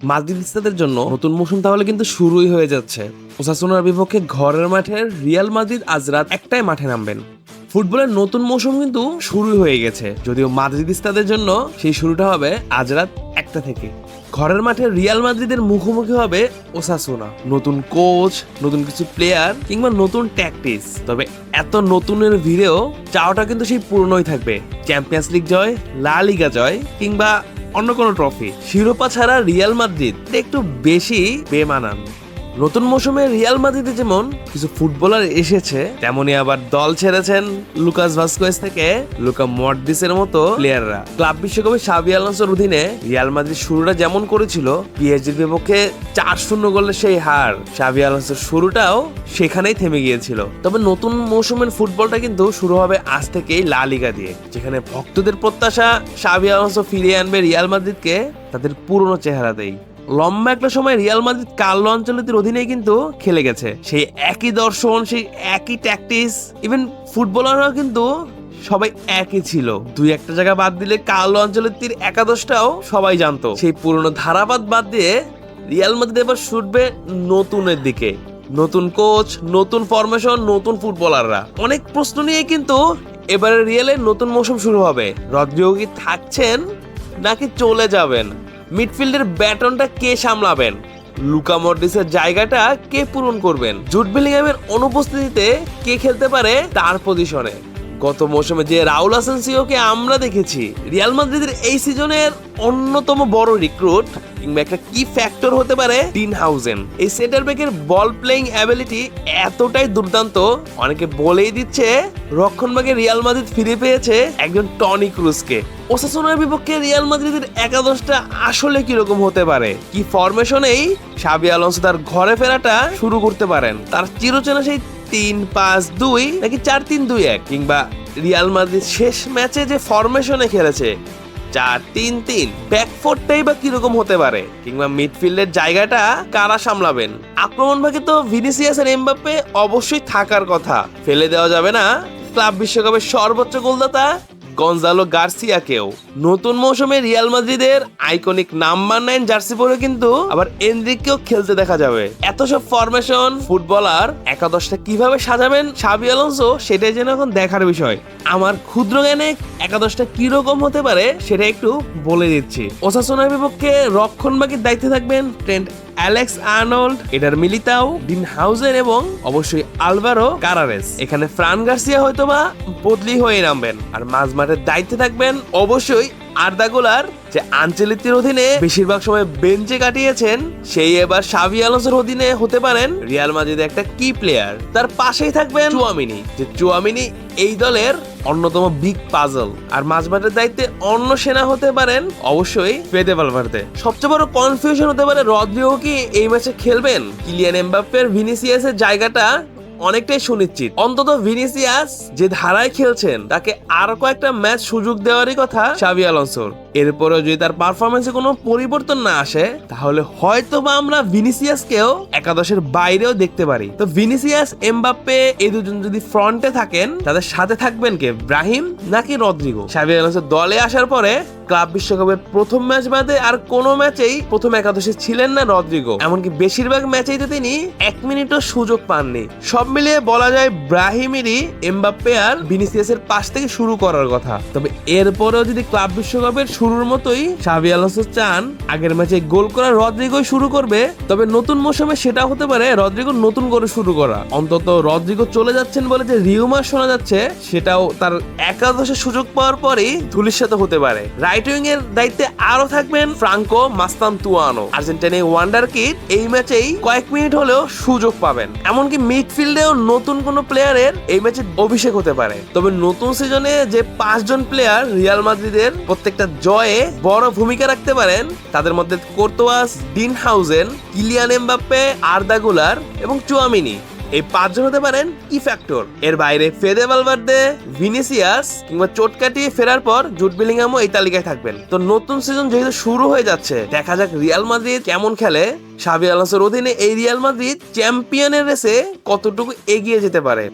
মাদ্রিদিস্তাদের জন্য নতুন মৌসুম তাহলে কিন্তু শুরুই হয়ে যাচ্ছে। ওসাসুনার বিপক্ষে ঘরের মাঠে রিয়াল মাদ্রিদ আজ রাত একটাই মাঠে নামবেন। ফুটবলের নতুন মৌসুম কিন্তু শুরু হয়ে গেছে, যদিও মাদ্রিদিস্তাদের জন্য সেই শুরুটা হবে আজ রাত একটা থেকে। ঘরের মাঠে রিয়াল মাদ্রিদের মুখোমুখি হবে ওসাসোনা। নতুন কোচ, নতুন কিছু প্লেয়ার কিংবা নতুন ট্যাকটিস তবে এত নতুনের ভিড়েও চাওয়াটা কিন্তু সেই পুরনোই থাকবে। চ্যাম্পিয়ন্স লিগ জয় লা লিগা জয় কিংবা অন্য কোনো ট্রফি শিরোপা ছাড়া রিয়াল মাদ্রিদ একটু বেশি বেমানান। নতুন মৌসুমে রিয়াল মাদ্রিদে যেমন কিছু ফুটবলার এসেছে, তেমনি আবার দল ছেড়েছেন লুকাস ভাস্কোয়েস থেকে লুকা মর্ডিসের মতো প্লেয়াররা ক্লাব বিশ্বকাপে সাবি আলোনসোর অধীনে রিয়াল মাদ্রিদ শুরুটা যেমন করেছিল পিএসজির বিপক্ষে চার শূন্য গোলের সেই হার সাবি আলোনসোর শুরুটাও সেখানেই থেমে গিয়েছিল। তবে নতুন মৌসুমের ফুটবলটা কিন্তু শুরু হবে আজ থেকেই লা লিগা দিয়ে, যেখানে ভক্তদের প্রত্যাশা সাবি আলোনসো ফিরিয়ে আনবে রিয়াল মাদ্রিদকে তাদের পুরনো চেহারাতেই। লম্বা একটা সময় রিয়াল মাদ্রিদ কার্লো আঞ্চলিকের অধীনে কিন্তু খেলে গেছে। সেই একই দর্শন, সেই একই ট্যাকটিস ইভেন ফুটবলাররাও কিন্তু সবাই একই ছিল। দুই একটা জায়গা বাদ দিলে কার্লো আঞ্চলিকের একাদশটাও সবাই জানতো। সেই পুরনো ধারাবাদ বাদ দিয়ে রিয়াল মাদ্রিদ এবার ছুটবে নতুনের দিকে। নতুন কোচ নতুন ফরমেশন নতুন ফুটবলাররা। অনেক প্রশ্ন নিয়ে কিন্তু এবারে রিয়ালের নতুন মৌসুম শুরু হবে। রদ্রিও কি থাকছেন নাকি চলে যাবেন? মিডফিল্ডের ব্যাটনটা কে সামলাবেন? লুকা মর্ডিসের জায়গাটা কে পূরণ করবেন? জুট বিলিংহামের অনুপস্থিতিতে কে খেলতে পারে তার পজিশনে? গত মৌসুমে যে রাউল আসানসিওকে আমরা দেখেছি, রিয়াল মাদ্রিদের এই সিজনের অন্যতম বড় রিক্রুট কিংবা একটা কি ফ্যাক্টর হতে পারে টিন হাউজেন। এই সেন্টার ব্যাকের বল প্লেইং অ্যাবিলিটি এতটাই দুর্দান্ত, অনেকে বলেই দিচ্ছে রক্ষণভাগে রিয়াল মাদ্রিদ ফিরে পেয়েছে একজন টনি ক্রুজকে। ওসাসোনার বিপক্ষে রিয়াল মাদ্রিদের একাদশটা আসলে কীরকম হতে পারে? কি ফরমেশনেই সাবি আলোনসো তার ঘরে ফেরাটা শুরু করতে পারেন। তার চিরচেনা সেই তিন পাঁচ দুই নাকি চার তিন দুই এক কিংবা রিয়াল মাদ্রিদ শেষ ম্যাচে যে ফরমেশনে খেলেছে, চার তিন তিন। ব্যাকফোর্ডটাই বা কীরকম হতে পারে? কিংবা মিডফিল্ডের জায়গাটা কারা সামলাবেন? আক্রমণ ভাগে তো ভিনিসিয়াস আর এমবাপ্পে অবশ্যই থাকার কথা। ফেলে দেওয়া যাবে না। ক্লাব বিশ্বকাপের সর্বোচ্চ গোলদাতা গঞ্জালো গার্সিয়াকেও। নতুন মৌসুমে রিয়াল মাদ্রিদের আইকনিক নাম্বার নাইন জার্সি পরে কিন্তু আবার এনরিককেও খেলতে দেখা যাবে। এত সব ফরমেশন ফুটবলার একাদশটা কীভাবে সাজাবেন সাবি আলোনসো সেটাই যেন এখন দেখার বিষয়। আমার ক্ষুদ্র জ্ঞানে একাদশটা কীরকম হতে পারে সেটা একটু বলে দিচ্ছি। ওসাসোনার বিপক্ষে রক্ষণবাগের দায়িত্বে থাকবেন Trent Alex Arnold, Eder Militao, Dean হাউজের এবং অবশ্যই আলভারো কারারেস। এখানে ফ্রান গার্সিয়া হয়তোবা বদলি হয়ে নামবেন। আর মাঝ মাঠের দায়িত্বে থাকবেন অবশ্যই আর্দাগোলার যে আঞ্চলিকের অধীনে বেশিরভাগ সময় বেঞ্চে কাটিয়েছেন, সেই এবার সাবি আলোসের অধীনে হতে পারেন রিয়াল মাদ্রিদের একটা কি প্লেয়ার তার পাশেই থাকবেন চুয়ামিনি। যে চুয়ামিনি এই দলের অন্যতম বিগ পাজল আর মাঝমাঠের দায়িত্বে অন্য সেনা হতে পারেন অবশ্যই পেতে পালভারতে সবচেয়ে বড় কনফিউশন হতে পারে রদ্রিও কি এই ম্যাচে খেলবেন? কিলিয়ান এমবাপ্পের ভিনিসিয়াসের জায়গাটা অনেকটাই সুনিশ্চিত। অন্তত ভিনিসিয়াস যে ধারায় খেলছেন, তাকে আরও কয়েকটা ম্যাচ সুযোগ দেওয়ারই কথা সাবি আলোনসোর। এরপরেও যদি তার পারফরমেন্সে কোনো পরিবর্তন না আসে, তাহলে হয়তো বা আমরা ভিনিসিয়াসকেও একাদশের বাইরেও দেখতে পারি। তো ভিনিসিয়াস, এমবাপ্পে এই দুজন যদি ফ্রন্টে থাকেন, তাদের সাথে থাকবেন কে? ব্রাহিম নাকি রদ্রিগো? সাবি আলোনসো দলে আসার পরে ক্লাব বিশ্বকাপের প্রথম ম্যাচ বাদে আর কোনো ম্যাচেই প্রথম একাদশে ছিলেন না রদ্রিগো। এমনকি বেশিরভাগ ম্যাচেই তো তিনি এক মিনিটও সুযোগ পাননি। সব মিলিয়ে বলা যায় ব্রাহিমেরই এমবাপ্পে আর ভিনিসিয়াসের পাশ থেকে শুরু করার কথা। তবে এরপরেও যদি ক্লাব বিশ্বকাপের শুরুর মতোই সাবি আলোসো চান আগের ম্যাচে গোল করা রদ্রিগোই শুরু করবে, তবে নতুন মৌসুমে সেটা হতে পারে রদ্রিগো নতুন করে শুরু করা। অন্তত রদ্রিগো চলে যাচ্ছেন বলে যে রিউমার শোনা যাচ্ছে, সেটাও তার একাদশে সুযোগ পাওয়ার পরেই ধুলির সাথে হতে পারে। রাইট উইং এর দায়িত্বে আরও থাকবেন ফ্রাঙ্কো মাস্তান তুয়ানো আর্জেন্টিনা ওয়ান্ডার কিট এই ম্যাচেই কয়েক মিনিট হলেও সুযোগ পাবেন। এমনকি মিডফিল্ডেও নতুন কোনো প্লেয়ারের এই ম্যাচে অভিষেক হতে পারে। তবে নতুন সিজনে যে পাঁচজন প্লেয়ার রিয়াল মাদ্রিদের প্রত্যেকটা জয়ে বড় ভূমিকা রাখতে পারেন তাদের মধ্যে Courtois Dean Huijsen Kylian Mbappe Arda Guler এবং চুয়ামিনি। এই পাঁচজন হতে পারেন কি ফ্যাক্টর। এর বাইরে ফেদে ভালভার্দে, ভিনিসিয়াস কিংবা চোট কাটিয়ে ফেরার পর জুট বিলিংহামও এই তালিকায় থাকবেন। তো নতুন সিজন যেহেতু শুরু হয়ে যাচ্ছে, দেখা যাক রিয়াল মাদ্রিদ কেমন খেলে। সাবি আলাসের অধীনে এই রিয়াল মাদ্রিদ চ্যাম্পিয়নের রেসে কতটুকু এগিয়ে যেতে পারে।